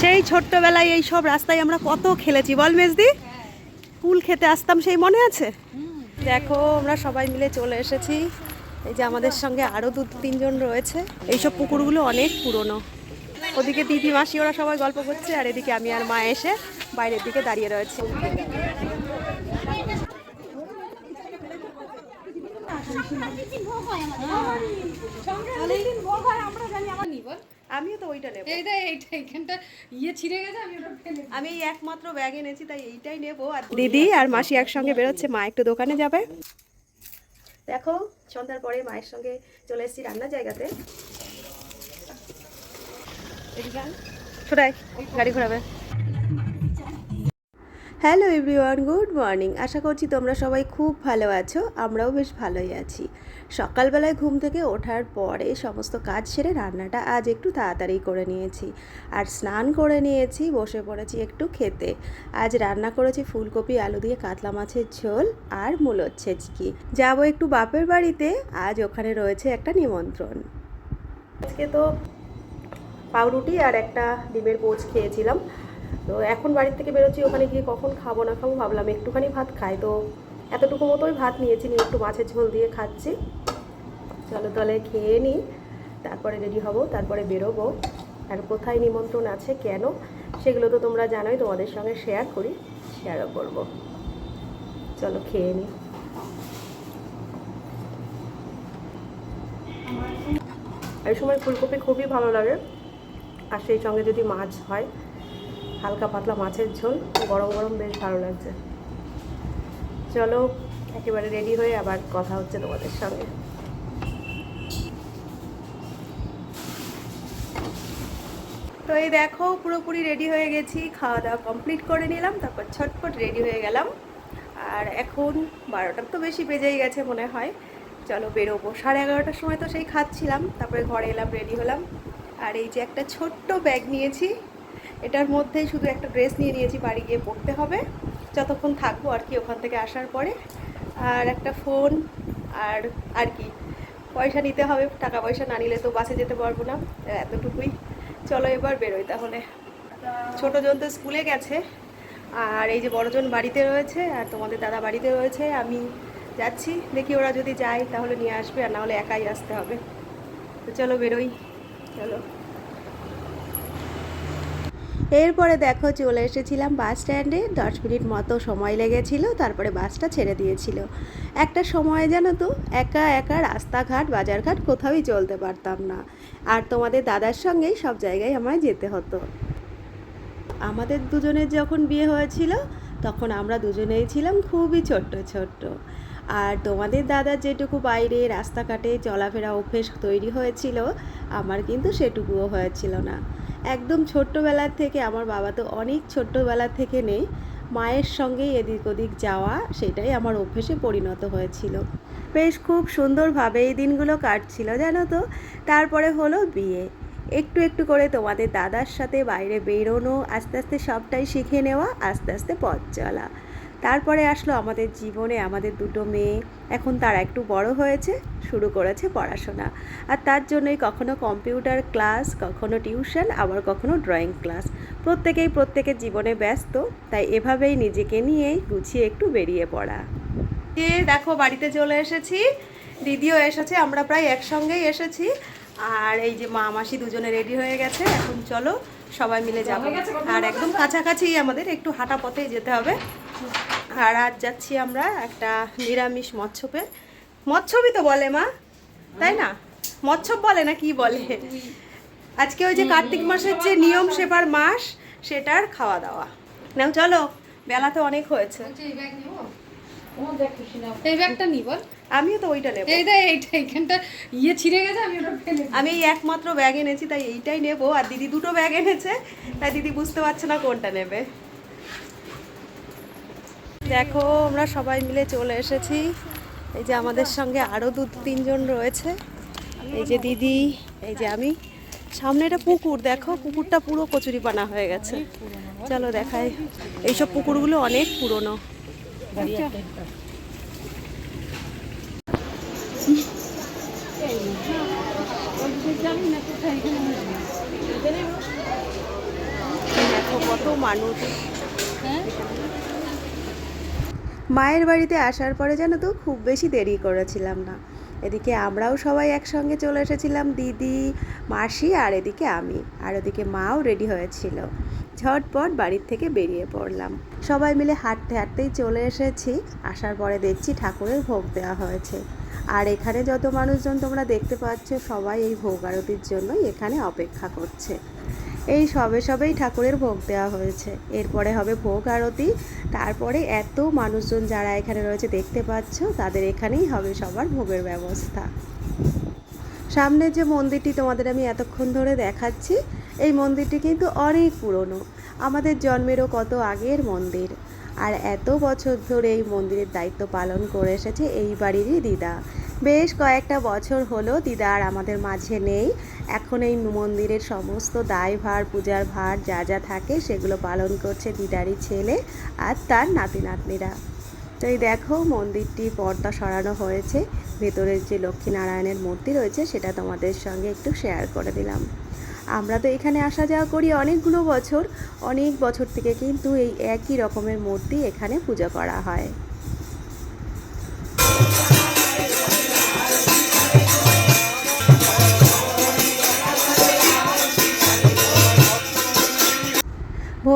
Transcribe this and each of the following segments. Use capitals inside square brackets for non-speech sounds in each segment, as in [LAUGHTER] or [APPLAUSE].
সেই ছোট্টবেলায় এই সব রাস্তায় আমরা কত খেলেছি। বল মেজদি কুল খেতে আসতাম সেই মনে আছে? দেখো আমরা সবাই মিলে চলে এসেছি। এই যে আমাদের সঙ্গে আরও দু তিনজন রয়েছে। এইসব পুকুরগুলো অনেক পুরনো। ওদিকে দিদি মাসি ওরা সবাই গল্প করছে আর এদিকে আমি আর মা এসে বাইরের দিকে দাঁড়িয়ে রয়েছে। আমিও তো ওইটা নেব। এইটা এইটা এখানটা ইয়ে ছিঁড়ে গেছে আমি ওটা ফেলে আমি এই একমাত্র ব্যাগ এনেছি তাই এইটাই নেব আর দিদি আর মাসি একসঙ্গে বেরোচ্ছে মা একটু দোকানে যাবে। দেখো সন্ধ্যার পরে মায়ের সঙ্গে চলে এসেছি রান্নার জায়গাতে। ছোটাই গাড়ি ঘোরাবে। Hello everyone, good morning. আশা করছি তোমরা সবাই খুব ভালো আছো, আমরাও বেশ ভালোই আছি। সকালবেলায় ঘুম থেকে ওঠার পরে সমস্ত কাজ সেরে রান্নাটা আজ একটু তাড়াতাড়ি করে নিয়েছি। আর স্নান করে নিয়েছি, বসে পড়েছি একটু খেতে। আজ রান্না করেছি ফুলকপি, আলু দিয়ে কাতলা মাছের ঝোল আর মূলোর ছেচকি। যাব একটু বাপের বাড়িতে, আজ ওখানে রয়েছে একটা নিমন্ত্রণ। আজকে তো পাউরুটি আর একটা ডিমের পোচ খেয়েছিলাম। তো এখন বাড়ির থেকে বেরোচ্ছি, ওখানে গিয়ে কখন খাব না খাব ভাবলাম একটুখানি ভাত খাই। তো এতটুকু মতোই ভাত নিয়েছি, নিয়ে একটু মাছের ঝোল দিয়ে খাচ্ছি। চলো তাহলে খেয়ে নিই তারপরে রেডি হব, তারপরে বেরোবো। আর কোথায় নিমন্ত্রণ আছে, কেন, সেগুলো তো তোমরা জানোই, তোমাদের সঙ্গে শেয়ার করি শেয়ারও করব। চলো খেয়ে নিই এই সময় ফুলকপি খুবই ভালো লাগে, আর সেই সঙ্গে যদি মাছ হয় হালকা পাতলা মাছের ঝোল। গরম গরম বেশ ভালো লাগছে। চলো, একেবারে রেডি হয়ে আবার কথা হচ্ছে তোমাদের সঙ্গে। তো এই দেখো, পুরোপুরি রেডি হয়ে গেছি। খাওয়া দাওয়া কমপ্লিট করে নিলাম, তারপর ছটফট রেডি হয়ে গেলাম। আর এখন বারোটার তো বেশি বেজেই গেছে মনে হয়। চলো বেরোবো। সাড়ে এগারোটার সময় তো সেই খাচ্ছিলাম, তারপরে ঘরে এলাম রেডি হলাম। আর এই যে একটা ছোট্ট ব্যাগ নিয়েছি এটার মধ্যেই শুধু একটা ড্রেস নিয়ে নিয়েছি, বাড়ি গিয়ে পড়তে হবে। যতক্ষণ থাকব আর কি ওখান থেকে আসার পরে। আর একটা ফোন আর আর কি। পয়সা নিতে হবে, টাকা পয়সা না নিলে তো বাসে যেতে পারব না, এতটুকুই। চলো এবার বেরোই তাহলে। ছোটো জন তো স্কুলে গেছে, আর এই যে বড়জন বাড়িতে রয়েছে আর তোমাদের দাদা বাড়িতে রয়েছে, আমি যাচ্ছি, দেখি ওরা যদি যায় তাহলে নিয়ে আসবে, আর নাহলে একাই আসতে হবে। তো চলো বেরোই, চলো। এরপরে দেখো চলে এসেছিলাম বাস স্ট্যান্ডে, দশ মিনিট মতো সময় লেগেছিল, তারপরে বাসটা ছেড়ে দিয়েছিল। একটা সময় জানো তো, একা একা রাস্তাঘাট, বাজারঘাট কোথাওই চলতে পারতাম না। আর তোমাদের দাদার সঙ্গেই সব জায়গায় আমায় যেতে হতো। আমাদের দুজনের যখন বিয়ে হয়েছিল, তখন আমরা দুজনেই ছিলাম খুবই ছোট্ট ছোট্ট। আর তোমাদের দাদার যেটুকু বাইরে রাস্তাঘাটে চলাফেরা অভ্যেস তৈরি হয়েছিল, আমার কিন্তু সেটুকুও হয়েছিল না। একদম ছোট্টবেলার থেকে, আমার বাবা তো অনেক ছোট্টবেলা থেকে নেই, মায়ের সঙ্গেই এদিক ওদিক যাওয়া, সেটাই আমার অভ্যেসে পরিণত হয়েছিল। বেশ খুব সুন্দরভাবে এই দিনগুলো কাটছিল, জানো তো? তারপরে হলো বিয়ে। একটু একটু করে তোমাদের দাদার সাথে বাইরে বেরোনো, আস্তে আস্তে সবটাই শিখে নেওয়া, আস্তে আস্তে পথ চলা। তারপরে আসলো আমাদের জীবনে আমাদের দুটো মেয়ে। এখন তারা একটু বড় হয়েছে, শুরু করেছে পড়াশোনা। আর তার জন্যই কখনো কম্পিউটার ক্লাস, কখনো টিউশন, আবার কখনো ড্রয়িং ক্লাস। প্রত্যেকেই প্রত্যেকের জীবনে ব্যস্ত, তাই এভাবেই নিজেকে নিয়েই গুছিয়ে একটু বেরিয়ে পড়া। দেখো, বাড়িতে চলে এসেছি। দিদিও এসেছে, আমরা প্রায় একসঙ্গেই এসেছি। আর এই যে মা মাসি দুজনে রেডি হয়ে গেছে, এখন চলো সবাই মিলে যাব। আর একদম কাছাকাছি আমাদের, একটু হাঁটা পথেই যেতে হবে। আর আজ যাচ্ছি আমরা একটা নিরামিষ মৎস্যপে মৎস্যবই তো বলে মা। তাই না? মৎস্য বলে না কি বলে? আজকে ওই যে কার্তিক মাসের যে নিয়ম সেবার মাস সেটার খাওয়া দাওয়া। নাও চলো। বেলা তো অনেক হয়েছে। এই ব্যাগটা নি বল। আমিও তো ওইটা নেব। এইটা এইটা এখানটা ইয়ে ছিঁড়ে গেছে আমি ওটা ফেলে আমি এই একমাত্র ব্যাগ এনেছি তাই এইটাই নেব। আর দিদি দুটো ব্যাগ এনেছে তাই দিদি বুঝতে পারছে না কোনটা নেবে। দেখো, আমরা সবাই মিলে চলে এসেছি। এই যে আমাদের সঙ্গে আরও দু তিনজন রয়েছে। এই যে দিদি, এই যে আমি। সামনে একটা পুকুর, দেখো, পুকুরটা পুরো কচুরি কচুরিপানা হয়ে গেছে। চলো দেখাই। এইসব পুকুরগুলো অনেক পুরনো। দেখো কত মানুষ হ্যাঁ মায়ের বাড়িতে আসার পরে জানো তো খুব বেশি দেরি করেছিলাম না। এদিকে আমরাও সবাই একসঙ্গে চলে এসেছিলাম, দিদি, মাসি আর এদিকে আমি। আর ওদিকে মাও রেডি হয়েছিল। ঝটপট বাড়ির থেকে বেরিয়ে পড়লাম। সবাই মিলে হাঁটতে হাঁটতেই চলে এসেছি। আসার পরে দেখছি ঠাকুরের ভোগ দেওয়া হয়েছে। আর এখানে যত মানুষজন তোমরা দেখতে পাচ্ছ সবাই এই ভোগ আরতির জন্যই এখানে অপেক্ষা করছে। এই সবে সবেই ঠাকুরের ভোগ দেওয়া হয়েছে। এরপরে হবে ভোগ আরতি। তারপরে এত মানুষজন যারা এখানে রয়েছে দেখতে পাচ্ছ, তাদের এখানেই হবে সবার ভোগের ব্যবস্থা। সামনে যে মন্দিরটি তোমাদের আমি এতক্ষণ ধরে দেখাচ্ছি, এই মন্দিরটি কিন্তু অনেক পুরনো। আমাদের জন্মেরও কত আগের মন্দির। আর এত বছর ধরে এই মন্দিরের দায়িত্ব পালন করে এসেছে এই বাড়িরই দিদা। বেশ কয়েকটা বছর হলো দিদা আর আমাদের মাঝে নেই। এখন এই মন্দিরের সমস্ত দায়ভার, পূজার ভার যা যা থাকে সেগুলো পালন করছে দিদারই ছেলে আর তার নাতি নাতনিরা তো এই দেখো মন্দিরটি পর্দা সরানো হয়েছে। ভেতরের যে লক্ষ্মীনারায়ণের মূর্তি রয়েছে সেটা তোমাদের সঙ্গে একটু শেয়ার করে দিলাম। আমরা তো এখানে আসা যাওয়া করি অনেকগুলো বছর। অনেক বছর থেকে কিন্তু এই একই রকমের মূর্তি এখানে পূজা করা হয়।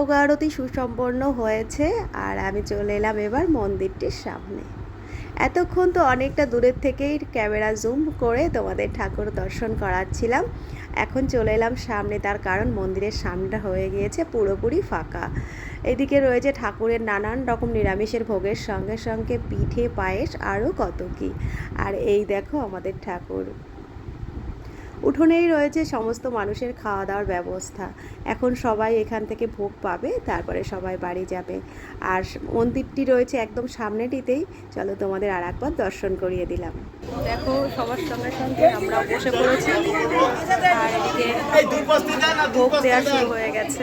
ভোগ আরতি সুসম্পন্ন হয়েছে আর আমি চলে এলাম এবার মন্দিরটির সামনে। এতক্ষণ তো অনেকটা দূরের থেকেই ক্যামেরা জুম করে তোমাদের ঠাকুর দর্শন করাচ্ছিলাম। এখন চলে এলাম সামনে, তার কারণ মন্দিরের সামনেটা হয়ে গিয়েছে পুরোপুরি ফাঁকা। এদিকে রয়েছে ঠাকুরের নানান রকম নিরামিষের ভোগের সঙ্গে সঙ্গে পিঠে, পায়েস, আরও কত কী। আর এই দেখো আমাদের ঠাকুর। উঠোনেই রয়েছে সমস্ত মানুষের খাওয়া দাওয়ার ব্যবস্থা। এখন সবাই এখান থেকে ভোগ পাবে, তারপরে সবাই বাড়ি যাবে। আর মন্দিরটি রয়েছে একদম সামনেটিতেই। চলো তোমাদের আর একবার দর্শন করিয়ে দিলাম। দেখো, সবার সঙ্গে সঙ্গে আমরা বসে পড়েছি। আর এদিকে ভোগ দেওয়া শুরু হয়ে গেছে।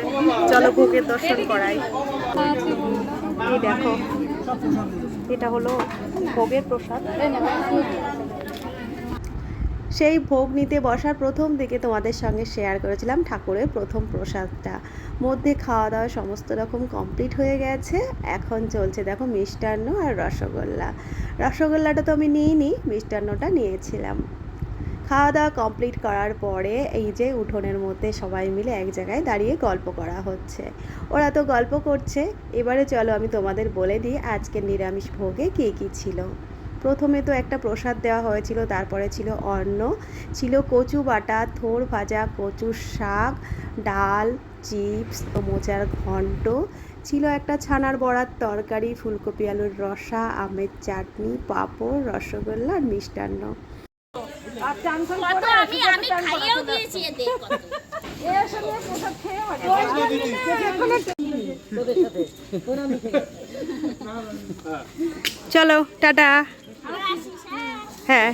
চলো ভোগের দর্শন করাই। এই দেখো, এটা হলো ভোগের প্রসাদ। সেই ভোগ নিতে বসার প্রথম দিকে তোমাদের সঙ্গে শেয়ার করেছিলাম ঠাকুরের প্রথম প্রসাদটা। মধ্যে খাওয়া দাওয়া সমস্ত রকম কমপ্লিট হয়ে গেছে। এখন চলছে দেখো মিষ্টান্ন আর রসগোল্লা। রসগোল্লাটা তো আমি নিইনি, মিষ্টান্নটা নিয়েছিলাম। খাওয়া দাওয়া কমপ্লিট করার পরে এই যে উঠোনের মধ্যে সবাই মিলে এক জায়গায় দাঁড়িয়ে গল্প করা হচ্ছে। ওরা তো গল্প করছে। এবারে চলো আমি তোমাদের বলে দিই আজকের নিরামিষ ভোগে কী কী ছিল। প্রথমে তো একটা প্রসাদ দেওয়া হয়েছিল তারপরে ছিল অন্ন। ছিল কচু বাটা থোর ভাজা কচুর শাক ডাল চিপস মোচার ঘন্ট। ছিল একটা ছানার বড়ার তরকারি ফুলকপি আলুর রসা আমের চাটনি পাঁপড় রসগোল্লা আর মিষ্টান্ন। কত আমি আমি খাইয়েও দিয়েছি এদের কত চলো টাটা। হ্যাঁ।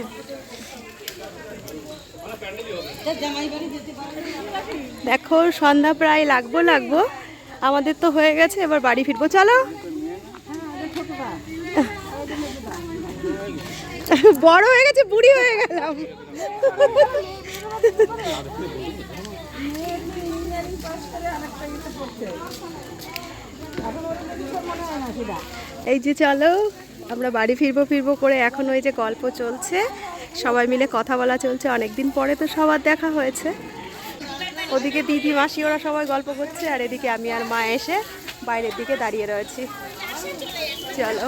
দেখো, সন্ধ্যা প্রায় লাগবো লাগবো। আমাদের তো হয়ে গেছে, এবার বাড়ি ফিরবো। চলো। বড় হয়ে গেছে, বুড়ি হয়ে গেলাম। এই যে চলো। আমরা বাড়ি ফিরবো ফিরবো করে এখন ওই যে গল্প চলছে। সবাই মিলে কথা বলা চলছে। অনেকদিন পরে তো সবার দেখা হয়েছে। ওদিকে দিদি, মাসি, ওরা সবাই গল্প করছে আর এদিকে আমি আর মা এসে বাইরের দিকে দাঁড়িয়ে রয়েছি। চলো।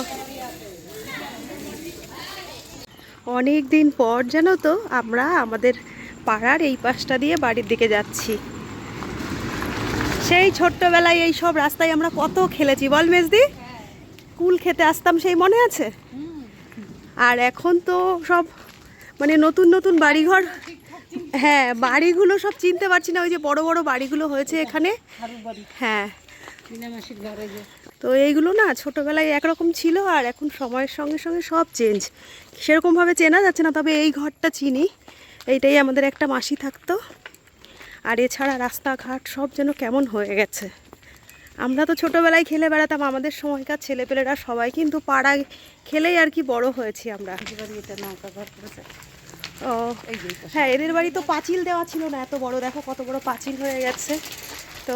অনেক দিন পর জানো তো আমরা আমাদের পাড়ার এই পাশটা দিয়ে বাড়ির দিকে যাচ্ছি। সেই ছোট্টবেলায় এই সব রাস্তায় আমরা কত খেলেছি। বল মেজদি। কুল খেতে আসতাম সেই মনে আছে? আর এখন তো সব মানে নতুন নতুন বাড়িঘর হ্যাঁ বাড়িগুলো সব চিনতে পারছি না, ওই যে বড় বড় বাড়িগুলো হয়েছে এখানে। হ্যাঁ। তো এইগুলো না ছোটোবেলায় একরকম ছিল আর এখন সময়ের সঙ্গে সঙ্গে সব চেঞ্জ সেরকমভাবে চেনা যাচ্ছে না, তবে এই ঘরটা চিনি। এইটাই আমাদের একটা মাসি থাকতো। আর এছাড়া রাস্তাঘাট সব যেন কেমন হয়ে গেছে। আমরা তো ছোটোবেলায় খেলে বেড়াতাম, আমাদের সময়কার ছেলেপেলেরা সবাই কিন্তু পাড়ায় খেলেই আর কি বড় হয়েছি আমরা। ও হ্যাঁ এদের বাড়ি তো পাঁচিল দেওয়া ছিল না, এত বড়, দেখো কত বড় পাঁচিল হয়ে গেছে। তো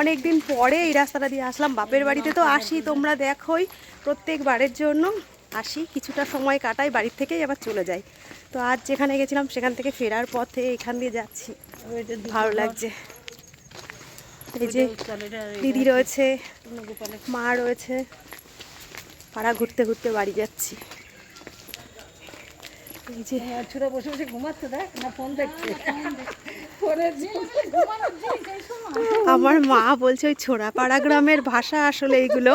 অনেক দিন পরে এই রাস্তাটা দিয়ে আসলাম, বাপের বাড়িতে তো আসি, তোমরা দেখোই, প্রত্যেকবারের জন্য আসি, কিছুটা সময় কাটাই, বাড়ির থেকেই আবার চলে যাই। তো আজ যেখানে গেছিলাম, সেখান থেকে ফেরার পথে এখান দিয়ে যাচ্ছি। ভালো লাগছে। এই যে দিদি রয়েছে মা রয়েছে। পাড়া ঘুরতে ঘুরতে বাড়ি যাচ্ছি। এই যে ছোট বসে বসে ঘুমাচ্ছে দেখ না ফোন দেখছে। আমার মা বলছে ওই ছোড়া পাড়া গ্রামের ভাষা আসলে এইগুলো।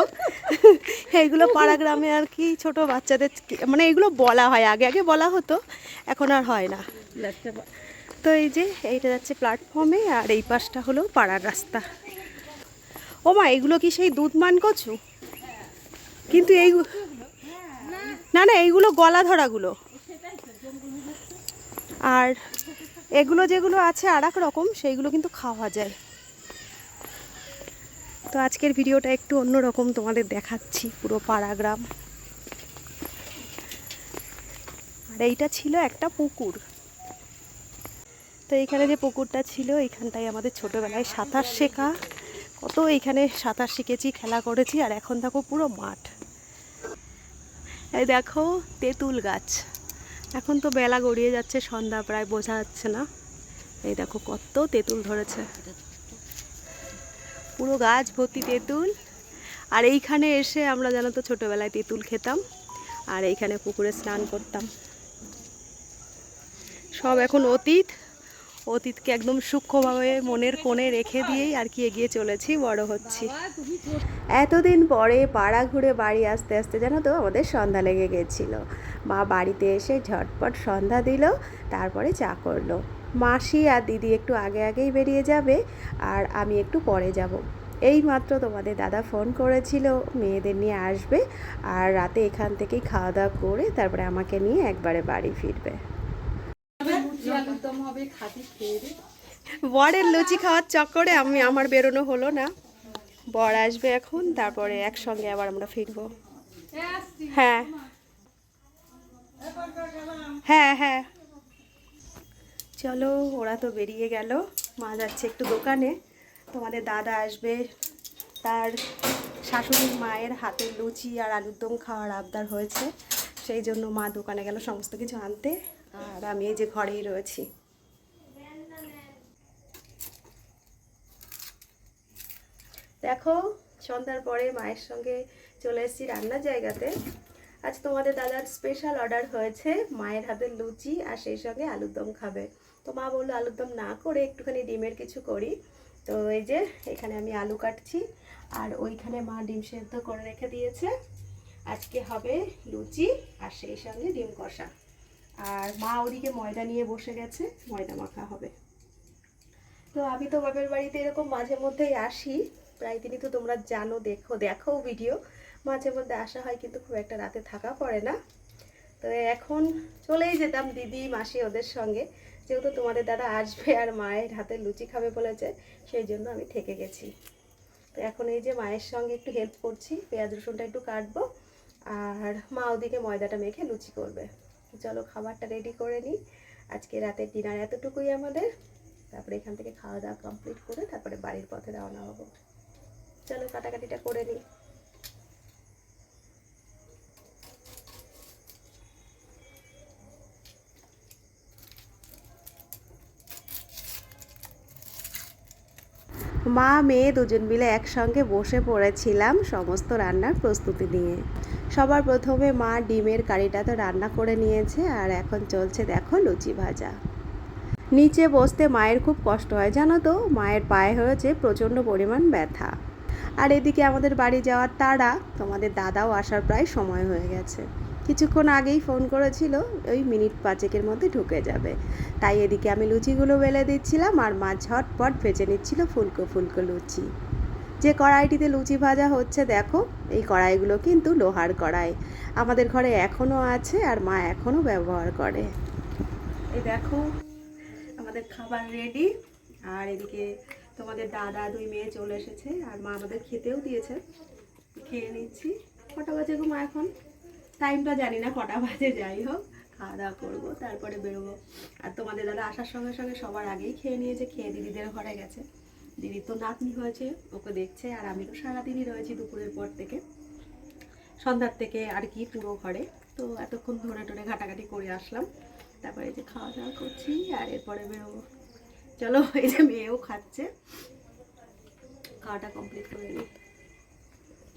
এইগুলো পাড়া গ্রামে আর কি ছোট বাচ্চাদের মানে এগুলো বলা হয়। আগে আগে বলা হতো এখন আর হয় না। তো এই যে, এইটা যাচ্ছে প্ল্যাটফর্মে আর এই পাশটা হলো পাড়ার রাস্তা। ও মা, এগুলো কি সেই দুধমান কচু? কিন্তু এই না না, এইগুলো গলা ধরাগুলো। আর এগুলো যেগুলো আছে আর রকম, সেইগুলো কিন্তু খাওয়া যায়। তো আজকের ভিডিওটা একটু অন্যরকম তোমাদের দেখাচ্ছি, পুরো পাড়া গ্রাম। আর এইটা ছিল একটা পুকুর। তো এইখানে যে পুকুরটা ছিল এইখানটায় আমাদের ছোটোবেলায় সাঁতার শেখা। কত এইখানে সাঁতার শিখেছি, খেলা করেছি, আর এখন দেখো পুরো মাঠ। এই দেখো তেঁতুল গাছ। এখন তো বেলা গড়িয়ে যাচ্ছে, সন্ধ্যা প্রায় বোঝা যাচ্ছে না। এই দেখো কত তেঁতুল ধরেছে। পুরো গাছ ভর্তি তেঁতুল। আর এইখানে এসে আমরা জানো তো ছোটোবেলায় তেঁতুল খেতাম, আর এইখানে পুকুরে স্নান করতাম। সব এখন অতীত। অতীতকে একদম সূক্ষ্মভাবে মনের কোণে রেখে দিয়েই আর কি এগিয়ে চলেছি, বড় হচ্ছি। এতদিন পরে পাড়া ঘুরে বাড়ি আসতে আসতে জানো তো আমাদের সন্ধ্যা লেগে গেছিল। মা বাড়িতে এসে ঝটপট সন্ধ্যা দিল, তারপরে চা করল। মাসি আর দিদি একটু আগে আগেই বেরিয়ে যাবে আর আমি একটু পরে যাব। এই মাত্র তোমাদের দাদা ফোন করেছিল, মেয়েদের নিয়ে আসবে আর রাতে এখান থেকেই খাওয়া দাওয়া করে তারপরে আমাকে নিয়ে একবারে বাড়ি ফিরবে। হবে খেয়ে বরের লুচি খাওয়ার চক্করে আমি, আমার বেরোনো হলো না। বর আসবে এখন, তারপরে একসঙ্গে আবার আমরা ফিরবো। হ্যাঁ। হ্যাঁ হ্যাঁ। চলো, ওরা তো বেরিয়ে গেল। মা যাচ্ছে একটু দোকানে। তোমাদের দাদা আসবে। তার শাশুড়ির মায়ের হাতের লুচি আর আলুর দম খাওয়ার আবদার হয়েছে। সেই জন্য মা দোকানে গেল সমস্ত কিছু আনতে। আর আমি এই যে ঘরেই রয়েছি। দেখো, সন্ধ্যার পরে মায়ের সঙ্গে চলে এসেছি রান্নার জায়গাতে। আজ তোমাদের দাদার স্পেশাল অর্ডার হয়েছে মায়ের হাতের লুচি আর সেই সঙ্গে আলুর দম খাবে। তো মা বলল, আলুর দম না করে একটুখানি ডিমের কিছু করি। তো এই যে, এখানে আমি আলু কাটছি আর ওইখানে মা ডিম সেদ্ধ করে রেখে দিয়েছে। আজকে হবে লুচি আর সেই সঙ্গে ডিম কষা। আর মা ওদিকে ময়দা নিয়ে বসে গেছে, ময়দা মাখা হবে। তো আমি তো বাপের বাড়িতে এরকম মাঝে মধ্যেই আসি। প্রায় দিনই তো তোমরা জানো, দেখো দেখো ভিডিও মাঝে মধ্যে আসা হয় কিন্তু খুব একটা রাতে থাকা পড়ে না। তো এখন চলেই যেতাম দিদি, মাসি ওদের সঙ্গে। যেহেতু তোমাদের দাদা আসবে আর মায়ের হাতে লুচি খাবে বলেছে, সেই জন্য আমি থেকে গেছি। তো এখন এই যে মায়ের সঙ্গে একটু হেল্প করছি, পেঁয়াজ রসুনটা একটু কাটবো, আর মা ওদিকে ময়দাটা মেখে লুচি করবে। চলো খাবারটা রেডি করে নিই। আজকে রাতের ডিনার এতটুকুই আমাদের। তারপরে এখান থেকে খাওয়া দাওয়া কমপ্লিট করে তারপরে বাড়ির পথে রওনা হব। চলো কাটাকাটিটা করে নিই। মা, মেয়ে দুজন মিলে একসঙ্গে বসে পড়েছিলাম সমস্ত রান্নার প্রস্তুতি নিয়ে। সবার প্রথমে মা ডিমের কারিটা তো রান্না করে নিয়েছে আর এখন চলছে দেখো লুচি ভাজা। নিচে বসতে মায়ের খুব কষ্ট হয়, জানো তো? মায়ের পায়ে হয়েছে প্রচণ্ড পরিমাণ ব্যথা। আর এদিকে আমাদের বাড়ি যাওয়ার তাড়া, তোমাদের দাদাও আসার প্রায় সময় হয়ে গেছে। কিছুক্ষণ আগেই ফোন করেছিল, ওই মিনিট পাঁচেকের মধ্যে ঢুকে যাবে। তাই এদিকে আমি লুচিগুলো বেলে দিচ্ছিলাম আর মা ঝটপট ভেজে নিচ্ছিল ফুলকো ফুলকো লুচি। যে কড়াইটিতে লুচি ভাজা হচ্ছে দেখো, এই কড়াইগুলো কিন্তু লোহার কড়াই। আমাদের ঘরে এখনও আছে আর মা এখনও ব্যবহার করে। এই দেখো, আমাদের খাবার রেডি আর এদিকে তোমাদের দাদা দুই মেয়ে চলে এসেছে আর মা আমাদের খেতেও দিয়েছে। খেয়ে নিচ্ছি। কটা বাজে গো মা এখন? টাইমটা জানি না, কটা বাজে, যাই হোক। খাওয়া দাওয়া করব, তারপরে বেরোবো। আর তোমাদের দাদা আসার সঙ্গে সঙ্গে সবার আগেই খেয়ে নিয়েছে, খেয়ে দিদিদের ঘরে গেছে। দিদির তো নাতনি হয়েছে, ওকে দেখছে, আর আমি তো সারাদিনই রয়েছি দুপুরের পর থেকে। সন্ধ্যার থেকে আর কি পুরো ঘরে। তো এতক্ষণ ধরে টরে ঘাটাঘাটি করে আসলাম। তারপরে যে খাওয়া দাওয়া করছি, আর এরপরে বেরোবো। চলো, [LAUGHS] এই যে মেয়েও খাচ্ছে। খাওয়াটা কমপ্লিট করে নিই।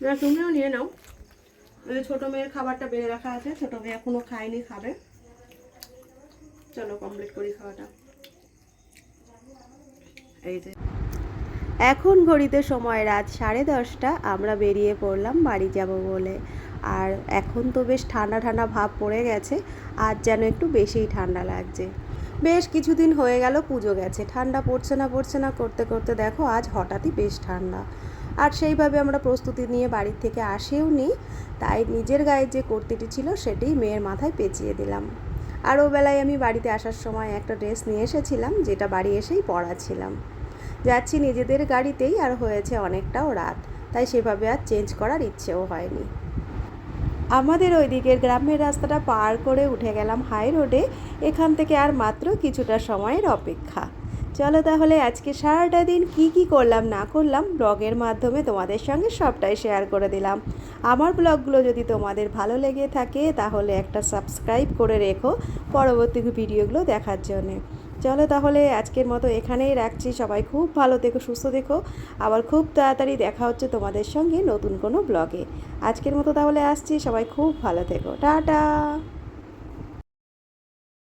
না, তুমিও নিয়ে নাও। যে ছোটো মেয়ের খাবারটা বেড়ে রাখা আছে, ছোটো মেয়ে এখনও খায়নি, খাবে। চলো কমপ্লিট করি খাওয়াটা। এই যে। এখন ঘড়িতে সময় রাত সাড়ে দশটা, আমরা বেরিয়ে পড়লাম, বাড়ি যাব বলে। আর এখন তো বেশ ঠান্ডা ঠান্ডা ভাব পড়ে গেছে, আজ যেন একটু বেশিই ঠান্ডা লাগছে। বেশ কিছুদিন হয়ে গেল, পুজো গেছে। ঠান্ডা পড়ছে না পড়ছে না, করতে করতে দেখো আজ হঠাৎই বেশ ঠান্ডা। আর সেইভাবে আমরা প্রস্তুতি নিয়ে বাড়ির থেকে আসেও নি, তাই নিজের গায়ে যে কুর্তিটি ছিল সেটি মেয়ের মাথায় পেঁচিয়ে দিলাম। আর ও বেলায় আমি বাড়িতে আসার সময় একটা ড্রেস নিয়ে এসেছিলাম, যেটা বাড়ি এসেই পরাছিলাম যাচ্ছি নিজেদের গাড়িতেই আর হয়েছে অনেকটাও রাত, তাই সেভাবে আর চেঞ্জ করার ইচ্ছেও হয়নি। আমাদের ওই দিকের গ্রামের রাস্তাটা পার করে উঠে গেলাম হাই রোডে। এখান থেকে আর মাত্র কিছুটা সময়ের অপেক্ষা। চলো তাহলে আজকে সারাটা দিন কি কি করলাম, না করলাম, ব্লগের মাধ্যমে তোমাদের সঙ্গে সবটাই শেয়ার করে দিলাম। আমার ব্লগগুলো যদি তোমাদের ভালো লেগে থাকে, তাহলে একটা সাবস্ক্রাইব করে রেখো পরবর্তী ভিডিওগুলো দেখার জন্যে। চলো তাহলে আজকের মতো এখানেই রাখছি। সবাই খুব ভালো দেখো সুস্থ দেখো আবার খুব তাড়াতাড়ি দেখা হচ্ছে তোমাদের সঙ্গে নতুন কোনো ব্লগে। আজকের মতো তাহলে আসছি। সবাই খুব ভালো থেকো। টাটা!